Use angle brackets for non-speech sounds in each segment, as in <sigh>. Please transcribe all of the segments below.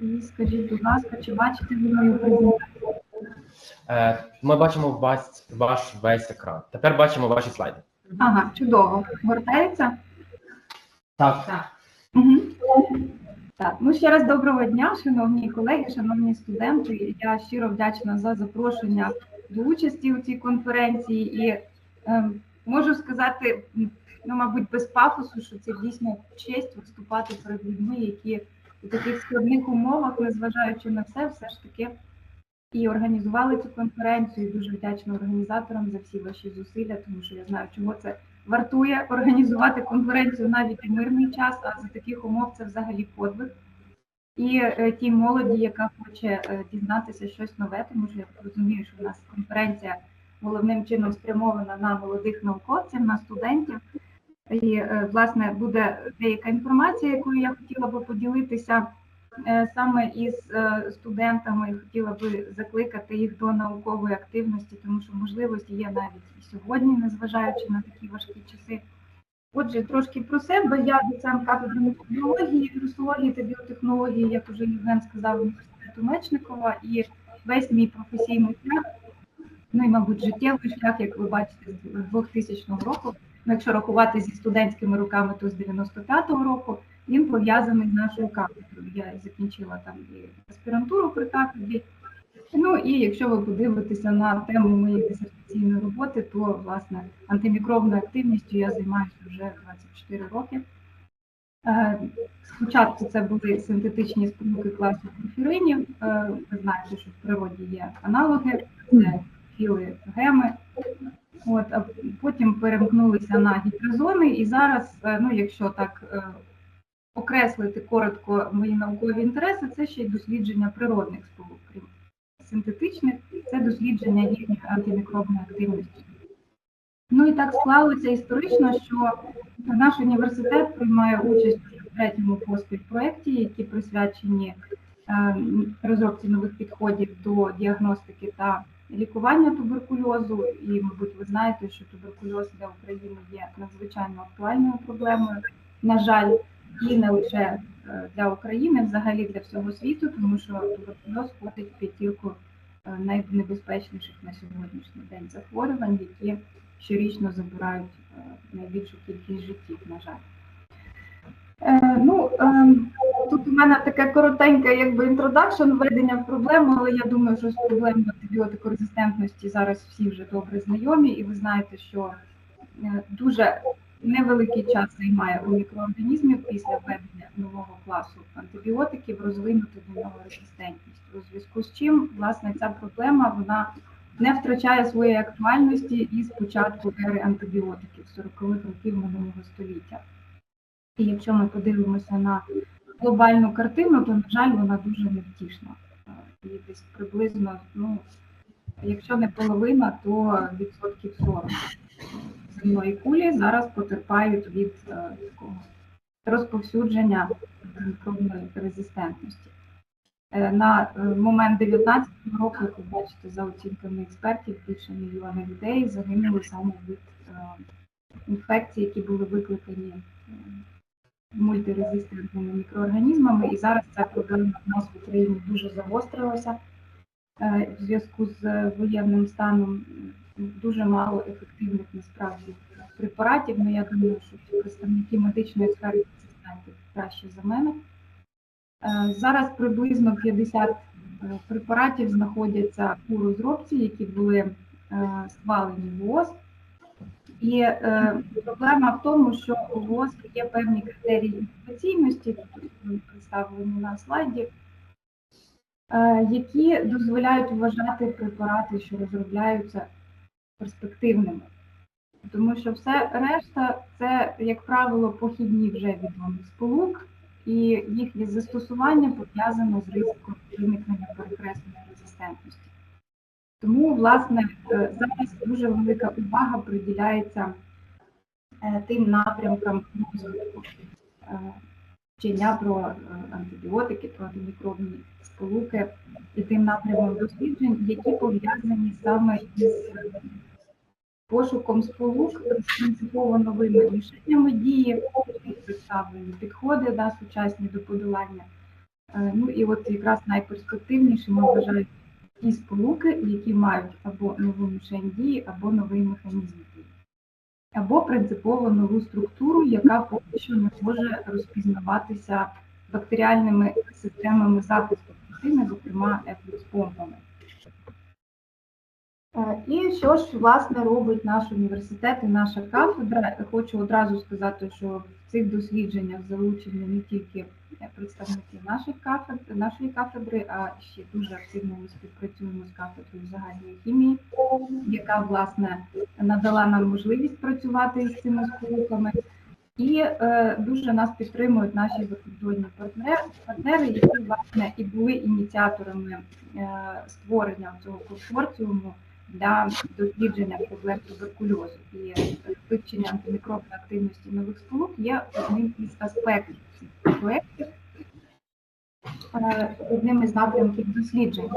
І скажіть, будь ласка, чи бачите ви мою презентацію? Е, Ми бачимо ваш, ваш весь екран. Тепер бачимо ваші слайди. Ага, чудово. Гортається? Так. Угу. Так, ну ще раз доброго дня, шановні колеги, шановні студенти. Я щиро вдячна за запрошення до участі у цій конференції і ем, можу сказати, ну, мабуть, без пафосу, що це дійсно честь виступати перед людьми, які у таких складних умовах, незважаючи на все, все ж таки і організували цю конференцію. І Дуже вдячна організаторам за всі ваші зусилля, тому що я знаю, чого це вартує організувати конференцію навіть у мирний час, а за таких умов це взагалі подвиг. І е, тій молоді, яка хоче е, дізнатися щось нове, тому що я розумію, що в нас конференція головним чином спрямована на молодих науковців, на студентів. І, е, власне, буде деяка інформація, якою я хотіла би поділитися е, саме із е, студентами. Хотіла би закликати їх до наукової активності, тому що можливості є навіть і сьогодні, незважаючи на такі важкі часи. Отже, трошки про себе. Я доцент кафедри мікробіології, вірусології та біотехнології, як уже Євген сказав, університету Мечникова, і весь мій професійний шлях, ну і, мабуть, життєвий шлях, як ви бачите, з 2000 року. Якщо рахувати зі студентськими роками, то з 95-го року він пов'язаний з нашою кафедрою. Я закінчила там і аспірантуру при кафедрі. Ну і якщо ви подивитеся на тему моєї дисертаційної роботи, то власне антимікробною активністю я займаюся вже 24 роки. Е, Спочатку це були синтетичні сполуки класу порфіринів. Е, Ви знаєте, що в природі є аналоги, це філи, геми. От, а потім перемкнулися на гідрозони, і зараз, е, ну якщо так е, окреслити коротко мої наукові інтереси, це ще й дослідження природних сполук, синтетичних, це дослідження їхньої антимікробної активності. Ну і так склалося історично, що наш університет приймає участь у третьому поспіль проєкті, які присвячені е, розробці нових підходів до діагностики та лікування туберкульозу. І, мабуть, ви знаєте, що туберкульоз для України є надзвичайно актуальною проблемою. На жаль, і не лише е, для України, взагалі для всього світу, тому що туберкульоз входить в п'ятірку е, найнебезпечніших на сьогоднішній день захворювань, які щорічно забирають е, найбільшу кількість життів, на жаль. Ну, е, тут у мене таке коротеньке якби інтродакшн введення в проблему, але я думаю, що з проблемою антибіотикорезистентності зараз всі вже добре знайомі, і ви знаєте, що е, дуже невеликий час займає у мікроорганізмів після введення нового класу антибіотиків розвинути до нього резистентність. У зв'язку з чим, власне, ця проблема вона не втрачає своєї актуальності із початку ери антибіотиків 40-х років минулого століття. І якщо ми подивимося на глобальну картину, то, на жаль, вона дуже невтішна. Е, І десь приблизно, ну, якщо не половина, то відсотків 40 земної кулі зараз потерпають від е, такого розповсюдження мікробної резистентності. Е, На момент 19 року, як ви бачите, за оцінками експертів, більше мільйона людей загинули саме від інфекцій, які були викликані мультирезистентними мікроорганізмами. І зараз ця проблема в нас в Україні дуже загострилася е, в зв'язку з воєнним станом. Дуже мало ефективних насправді препаратів. Ну я думаю, що представники медичної сфери це знають краще за мене. Е, Зараз приблизно 50 е, препаратів знаходяться у розробці, які були схвалені в ВОЗ. І е, проблема в тому, що у ВОЗ є певні критерії тут вони представлені на слайді, е, які дозволяють вважати препарати, що розробляються перспективними. Тому що все решта це, як правило, похідні вже відомих сполук, і їхнє застосування пов'язано з ризиком виникнення перекресної резистентності. Тому, власне, е, зараз дуже велика увага приділяється е, тим напрямкам е, вчення про антибіотики, про антимікробні сполуки і тим напрямом досліджень, які пов'язані саме із пошуком сполук з принципово новими рішеннями дії, представлені підходи да, сучасні до подолання. Ну і от якраз найперспективніше ми вважаємо ті сполуки, які мають або нову мішень дії, або новий механізм дії, або принципово нову структуру, яка поки що не може розпізнаватися бактеріальними системами захисту клітини, зокрема ефлюкс-помпами. Е, І що ж власне робить наш університет і наша кафедра? Хочу одразу сказати, що цих дослідженнях залучені не тільки представники наших кафедр, нашої кафедри, а ще дуже активно ми співпрацюємо з кафедрою загальної хімії, яка власне надала нам можливість працювати з цими сполуками. І е, дуже нас підтримують наші закордонні партнери, партнери, які власне і були ініціаторами е, створення цього консорціуму для дослідження проблем туберкульозу і вивчення антимікробної активності нових сполук є одним із аспектів цих проєктів, е, одним із напрямків досліджень.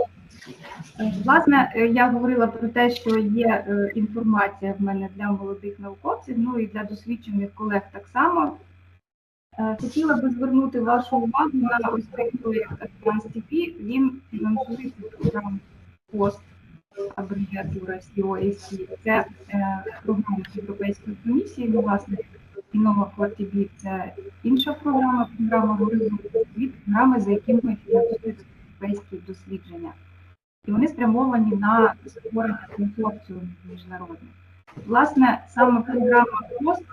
Е, Власне, е, я говорила про те, що є е, інформація в мене для молодих науковців, ну і для досвідчених колег так само. Е, Хотіла би звернути вашу увагу на ось цей проєкт TransTP. Він фінансується програмою ПОСТ, абревіатура COAC. Це е, програма Європейської комісії, ну, власне, Інова FortiB – це інша програма, програма Горизонт, програми, за якими фінансуються європейські дослідження. І вони спрямовані на створення консорціумів міжнародних. Власне, саме програма ПОСТ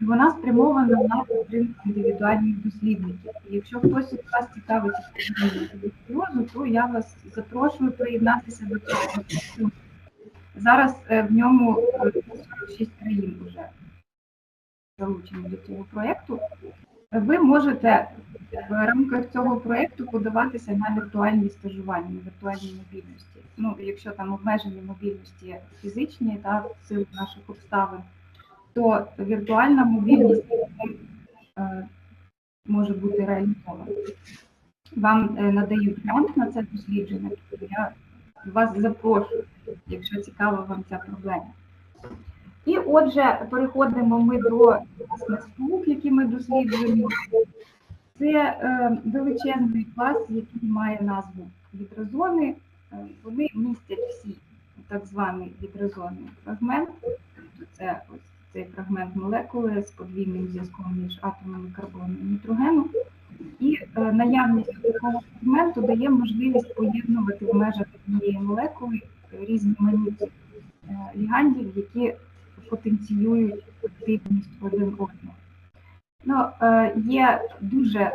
вона спрямована на підтримку індивідуальних дослідників. І якщо хтось із вас цікавиться то я вас запрошую приєднатися до цього. Зараз е, в ньому е, 46 країн вже залучені до цього проєкту. Ви можете в рамках цього проєкту подаватися на віртуальні стажування, на віртуальні мобільності. Ну, якщо там обмежені мобільності фізичні та в силу наших обставин, то віртуальна мобільність е, може бути реалізована. Вам е, надають грант на це дослідження, тобто я вас запрошую, якщо цікава вам ця проблема. І отже, переходимо ми до власне які ми досліджуємо. Це е, величезний клас, який має назву гідрозони. Е, Вони містять всі так званий гідрозонний фрагмент. Тобто це ось цей фрагмент молекули з подвійним зв'язком між атомами карбону і нітрогену. І е, наявність такого фрагменту дає можливість поєднувати в межах однієї молекули різноманітні е, лігандів, які потенціюють активність один одного. Ну, е, є дуже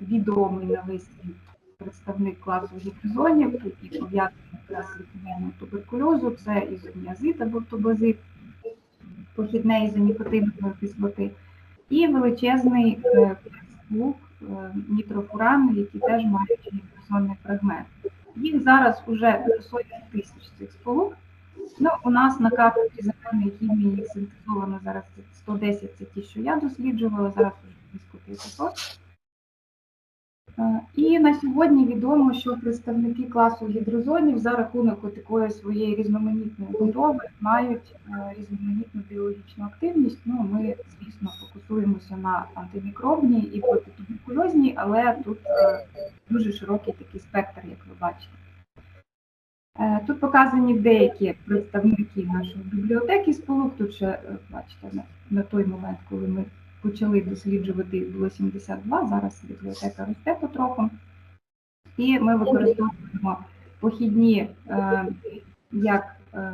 відомий на весь представник класу гідрозонів, який пов'язаний з лікуванням туберкульозу, це ізоміазит або тубазит, похідне ізонікотинової кислоти, і величезний е, сполук е, які теж мають гідрозонний фрагмент. Їх зараз вже сотні тисяч цих сполук. Ну, у нас на кафедрі земельної хімії синтезовано зараз 110, це ті, що я досліджувала, зараз вже близько 500. Е, І на сьогодні відомо, що представники класу гідрозонів за рахунок такої своєї різноманітної будови мають е, різноманітну біологічну активність. Ну, ми, звісно, фокусуємося на антимікробній і протитуберкульозній, але тут е, дуже широкий такий спектр, як ви бачите. Тут показані деякі представники нашої бібліотеки сполук. Тут ще бачите на той момент, коли ми почали досліджувати, було 72, зараз бібліотека росте потроху. І ми використовуємо похідні е, як е,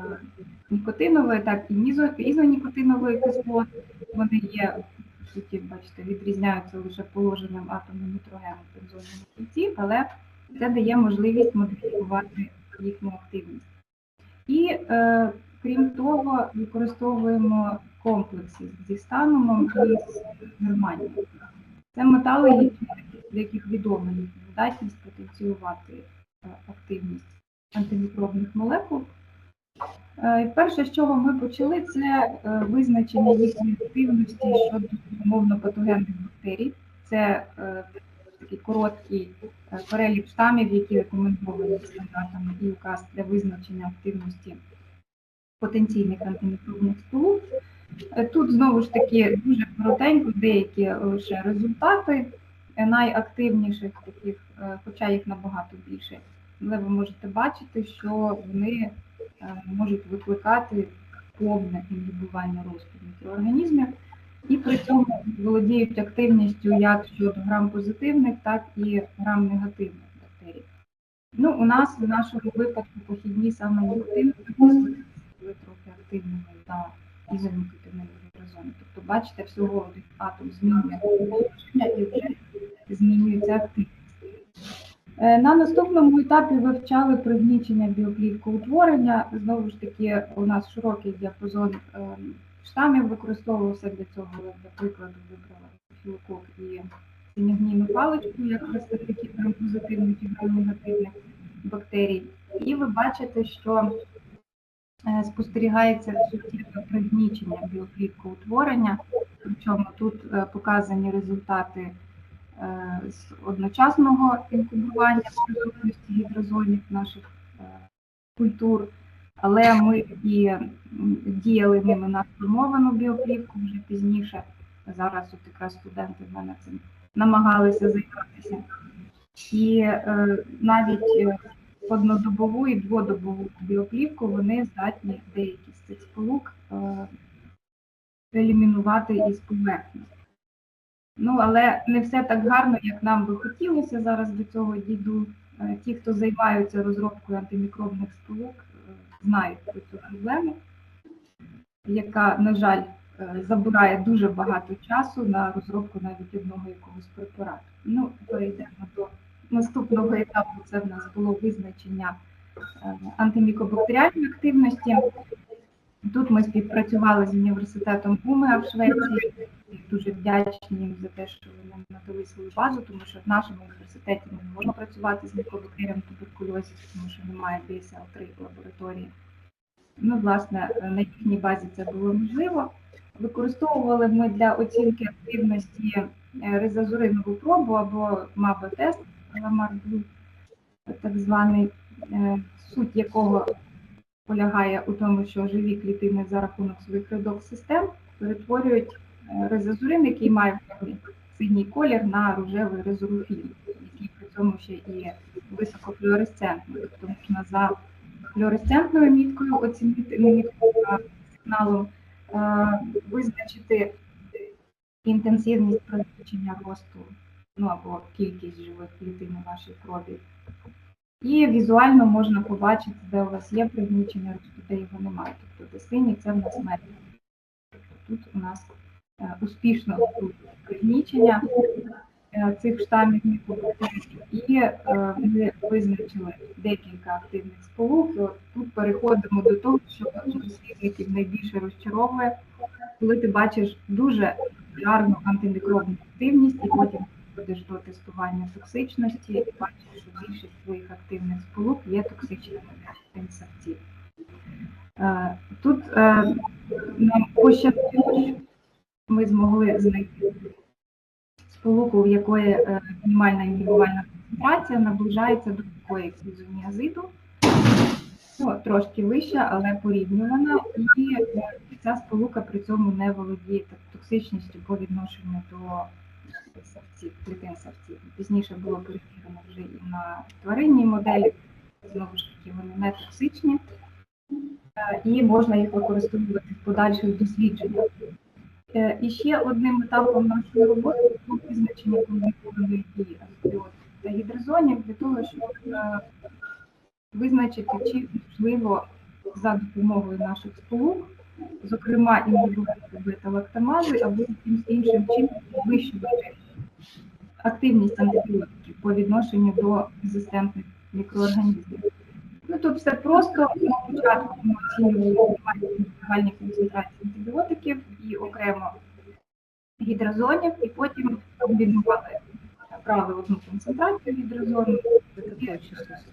нікотинової, так і мізо, ізонікотинової кислот. Вони є, по суті, бачите, відрізняються лише положенням атому нітрогену в бензонному кільці, але це дає можливість модифікувати їхню активність. І е, крім того, використовуємо комплекси зі станумом і з германією. Це метали, які, для яких відома їхня здатність потенціювати е, активність антимікробних молекул. Е, і Перше, з чого ми почали, це е, визначення їхньої активності щодо умовно патогенних бактерій. Це такий короткий перелік штамів, які рекомендовані стандартами і указ для визначення активності потенційних антимікробних сполук. Е, Тут знову ж таки дуже коротенько, деякі лише результати. найактивніших таких, е, хоча їх набагато більше. Але ви можете бачити, що вони е, можуть викликати повне інгібування росту мікроорганізмів, і при цьому володіють активністю як щодо грам-позитивних, так і грам-негативних бактерій. Ну, у нас в нашому випадку похідні саме негативні були трохи активними та ізонікотивними гідразонами. Тобто, бачите, всього один атом змінює і вже змінюється активність. Е, На наступному етапі вивчали пригнічення біокліткоутворення. Знову ж таки, у нас широкий діапазон е, штамів використовувався для цього. Для прикладу вибрала філокок і синягнійну паличку, як представники грам-позитивних і грам-негативних бактерій. І ви бачите, що спостерігається суттєве пригнічення біокліткоутворення. Причому тут е, показані результати е, з одночасного інкубування присутності гідрозонів наших е, культур, але ми і діяли ними на сформовану біоплівку вже пізніше. Зараз от якраз студенти в мене цим намагалися займатися. І е, навіть е, однодобову і дводобову біоплівку вони здатні деякі з цих сполук е, елімінувати із поверхні. Ну, але не все так гарно, як нам би хотілося. Зараз до цього дійду. Е, Ті, хто займаються розробкою антимікробних сполук, е, знають про цю проблему, яка, на жаль, забирає дуже багато часу на розробку навіть одного якогось препарату. Ну, перейдемо до наступного етапу. Це в нас було визначення е, антимікобактеріальної активності. Тут ми співпрацювали з університетом Умеа в Швеції. Дуже вдячні їм за те, що вони надали свою базу, тому що в нашому університеті ми не можемо працювати з мікобактерієм туберкульозу, тому що немає BSL-3 лабораторії. Ну, власне, на їхній базі це було можливо. Використовували ми для оцінки активності е, резазуринову пробу або МАБ-тест, ламар-блю, так званий, е, суть якого полягає у тому, що живі клітини за рахунок своїх редокс-систем перетворюють е, резазурин, який має синій колір, на рожевий резоруфіль, який при цьому ще і високофлюоресцентний. Тобто можна за флюоресцентною міткою оцінити міткою, сигналом е, визначити інтенсивність пригнічення росту, ну або кількість живих клітин у вашій крові. І візуально можна побачити, де у вас є пригнічення де його немає. Тобто де це в нас. Тобто тут у нас е, успішно пригнічення е, цих штамів. І е, ми визначили декілька активних сполук. Тут переходимо до того, що дослідників найбільше розчаровує, коли ти бачиш дуже гарну антимікробну активність, і потім підходиш до тестування токсичності і бачиш, що більшість своїх активних сполук є токсичними для. Е, Тут е, нам пощастило, що ми змогли знайти сполуку, в якої е, мінімальна інгібувальна концентрація наближається до такої фізоніазиду. Ну, трошки вища, але порівнювана, і ця сполука при цьому не володіє токсичністю по відношенню до савців, клітин савців. Пізніше було перевірено вже і на тваринній моделі. Знову ж таки, вони не токсичні, Е, і можна їх використовувати в подальших дослідженнях. Е, І ще одним етапом нашої роботи було визначення комбінованої дії антибіотиків та гідрозонів для того, щоб е, визначити, чи можливо за допомогою наших сполук, зокрема інгібувати бета-лактамази або якимось іншим чином підвищувати активність антибіотиків по відношенню до резистентних мікроорганізмів. Ну тут все просто на початку ми оцінювали загальні концентрації антибіотиків і окремо гідрозонів, і потім комбінували брали одну концентрацію гідрозону,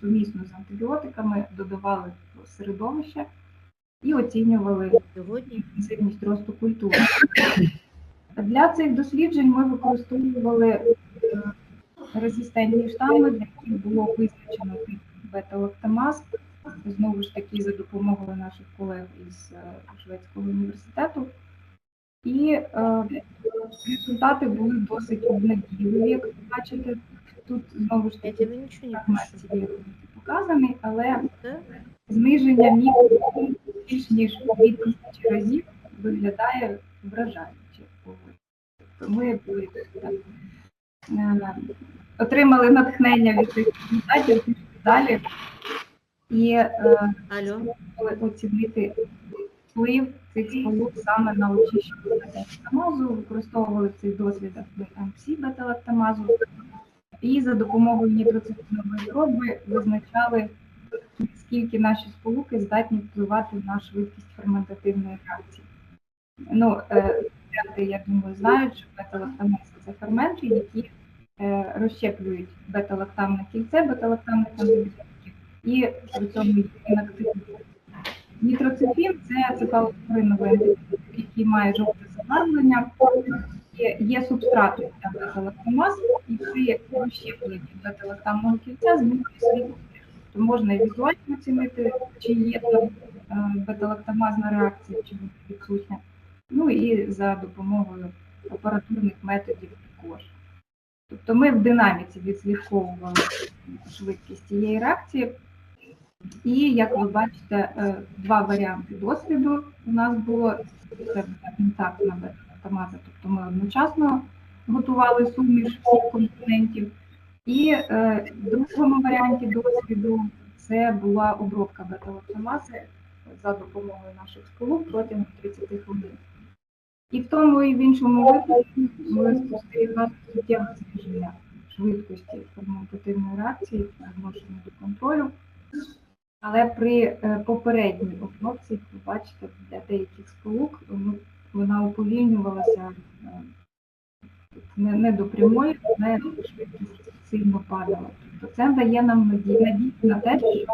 сумісно з антибіотиками, додавали в середовище і оцінювали Сьогодні інтенсивність росту культури. Для цих досліджень ми використовували е, резистентні штами, для яких було визначено тип бета-лактамаз. Знову ж таки, за допомогою наших колег із е, Шведського університету. І е, результати були досить обнадійливі, як ви бачите. Тут знову ж таки цієї показаний, але зниження мікро більш ніж у 2000 разів виглядає вражаюче. Ми е, отримали натхнення від цих результатів далі і е, спробували оцінити вплив цих сполук саме на очищення бета-лактамазу, використовували в цих дослідах БМС бета-лактамазу. І за допомогою нітроцитинової проби визначали, скільки наші сполуки здатні впливати на швидкість ферментативної реакції. Ну, студенти, я думаю, знають, що бета-лактамаз – це ферменти, які е, розщеплюють бета-лактамне кільце, бета-лактамних ангідотиків, і при цьому їх. Нітрацепін це цефалоспориновий антибіотик, який має жовте забарвлення, є, є субстратом для бета-лактамаз, і при розщепленні бета-лактамного кільця змінює світло. То можна і візуально оцінити, чи є там е, бета-лактамазна реакція, чи відсутня. Ну і за допомогою апаратурних методів також. Тобто ми в динаміці відслідковували швидкість цієї реакції. І як ви бачите, е, два варіанти досвіду у нас було це інтактна бета-лактамаза, тобто ми одночасно готували суміш всіх компонентів. І е, в другому варіанті досвіду це була обробка бета-лактамази за допомогою наших сполук протягом 30 хвилин. І в тому і в іншому випадку ми спостерігали суттєве зниження швидкості ферментативної реакції по відношенню до контролю. Але при е, попередній обробці, ви бачите, для деяких сполук ну, вона уповільнювалася е, не, до прямої, але швидкість сильно падала. Тобто це дає нам надію, надію на те, що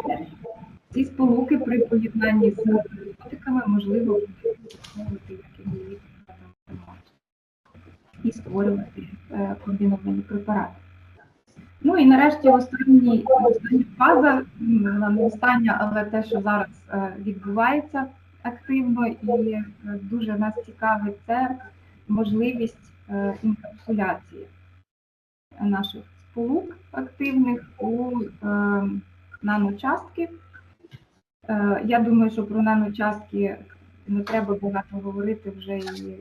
ці сполуки при поєднанні з антибіотиками можливо буде використовувати як інгібітор бета-лактамазу і створювати е, комбіновані препарати. Ну і нарешті остання фаза, не остання, але те, що зараз е, відбувається активно і е, дуже нас цікавить, це можливість інкапсуляції наших сполук активних у наночастки. Я думаю, що про наночастки не треба багато говорити вже і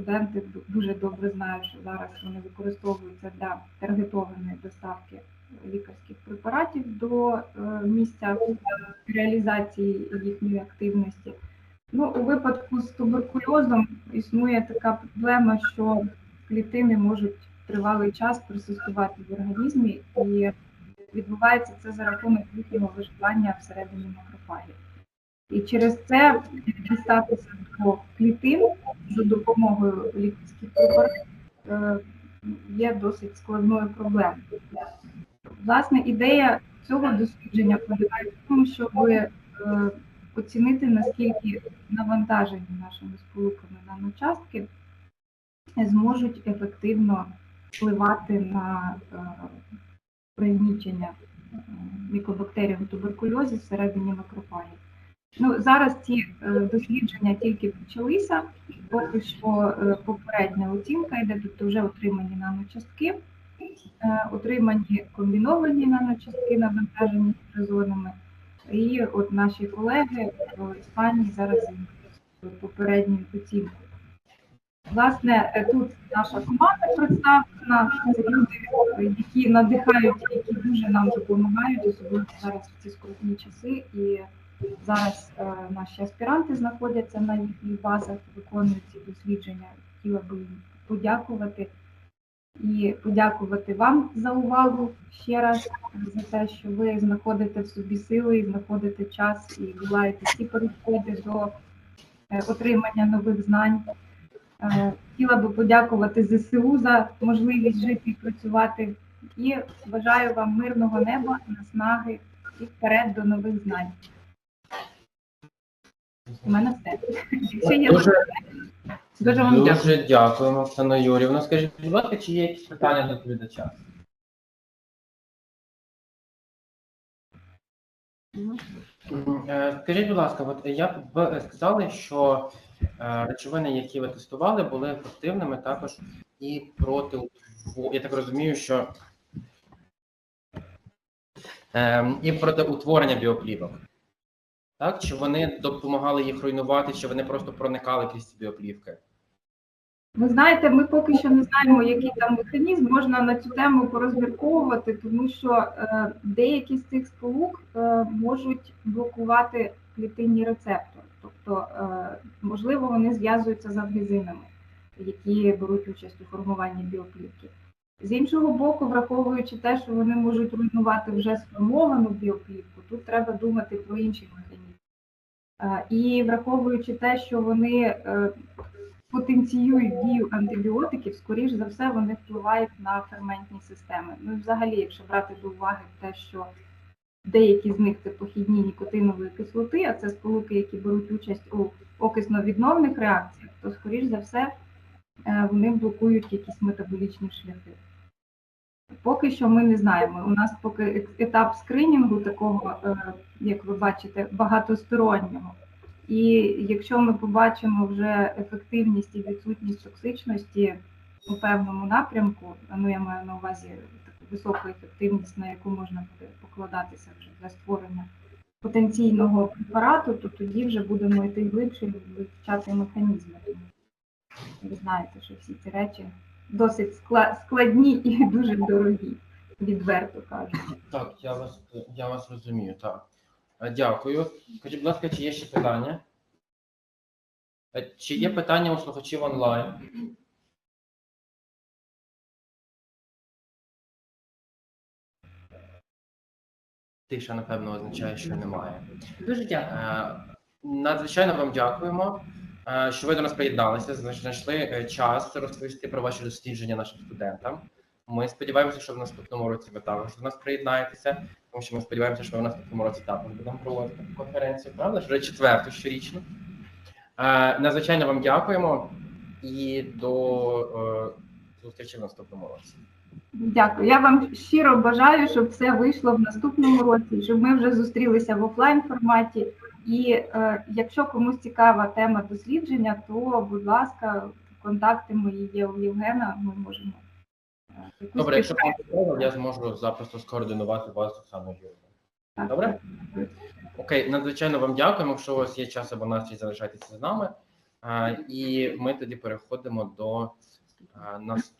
студенти дуже добре знають, що зараз вони використовуються для таргетованої доставки лікарських препаратів до е, місця реалізації їхньої активності. Ну, у випадку з туберкульозом існує така проблема, що клітини можуть тривалий час персистувати в організмі, і відбувається це за рахунок їхнього виживання всередині макрофагів. І через це дістатися клітин за допомогою лікарських препаратів е, є досить складною проблемою. Власне, ідея цього дослідження полягає в тому, щоб е, оцінити, наскільки навантажені нашими сполуками наночастки зможуть ефективно впливати на е, пригнічення мікобактеріям туберкульозі всередині макрофагів. Ну, зараз ці е, дослідження тільки почалися, поки що е, попередня оцінка йде, тобто вже отримані наночастки, е, отримані комбіновані наночастки, навантажені фризонами. І от наші колеги в Іспанії зараз займаються попередньою оцінкою. Власне, тут наша команда представлена, це люди, які надихають, які дуже нам допомагають, особливо зараз в ці скрутні часи. І зараз е, наші аспіранти знаходяться на їхніх базах, виконують ці дослідження. Хотіла би їм подякувати і подякувати вам за увагу ще раз за те, що ви знаходите в собі сили, і знаходите час і долаєте всі перешкоди до е, отримання нових знань. Е, Хотіла би подякувати ЗСУ за можливість жити і працювати. І бажаю вам мирного неба, наснаги і вперед до нових знань. У мене все. Якщо є Дуже, Дуже вам дякую. дуже дякуємо, Оксана Юрівна. Скажіть, будь ласка, чи є якісь питання до доповідача? Е, Скажіть, будь ласка, от як ви сказали, що е, речовини, які ви тестували, були ефективними також і проти утво- я так розумію, що е, і проти утворення біоплівок. Так, чи вони допомагали їх руйнувати, чи вони просто проникали крізь ці біоплівки? Ви знаєте, ми поки що не знаємо, який там механізм. Можна на цю тему порозмірковувати, тому що е, деякі з цих сполук е, можуть блокувати клітинні рецептори. Тобто, е, можливо, вони зв'язуються з адгезинами, які беруть участь у формуванні біоплівки. З іншого боку, враховуючи те, що вони можуть руйнувати вже сформовану біоплівку, тут треба думати про інші механізми. Е, І враховуючи те, що вони е, потенціюють дію антибіотиків, скоріш за все, вони впливають на ферментні системи. Ну взагалі, якщо брати до уваги те, що деякі з них це похідні нікотинової кислоти, а це сполуки, які беруть участь у окисно-відновних реакціях, то скоріш за все е, вони блокують якісь метаболічні шляхи. Поки що ми не знаємо. У нас поки етап скринінгу такого, е, як ви бачите, багатостороннього. І якщо ми побачимо вже ефективність і відсутність токсичності у певному напрямку, ну я маю на увазі таку високу ефективність, на яку можна буде покладатися вже для створення потенційного препарату, то тоді вже будемо йти глибше вивчати механізми. Ви знаєте, що всі ці речі досить скла- складні і <laughs> дуже дорогі, відверто кажучи. Так, я вас, я вас розумію, так. Е, Дякую. Скажіть, будь ласка, чи є ще питання? Е, Чи є питання у слухачів онлайн? Тиша, напевно, означає, що немає. Дуже дякую. Е, Надзвичайно вам дякуємо, що ви до нас приєдналися, знайшли е, час розповісти про ваші дослідження нашим студентам. Ми сподіваємося, що в наступному році ви також до нас приєднаєтеся, тому що ми сподіваємося, що ви в наступному році також будемо проводити таку конференцію, правда? Вже четверту щорічну. Е, Надзвичайно вам дякуємо і до е, зустрічі в наступному році. Дякую. Я вам щиро бажаю, щоб все вийшло в наступному році, щоб ми вже зустрілися в офлайн форматі. І е, якщо комусь цікава тема дослідження, то будь ласка, контакти мої є у Євгена. Ми можемо е, Добре, якщо потрібно, я зможу запросто скоординувати вас з Оксаною Юрійовною. Добре? так. Окей, надзвичайно вам дякуємо. Якщо у вас є час або настрій, залишайтеся з нами. А, І ми тоді переходимо до наступного.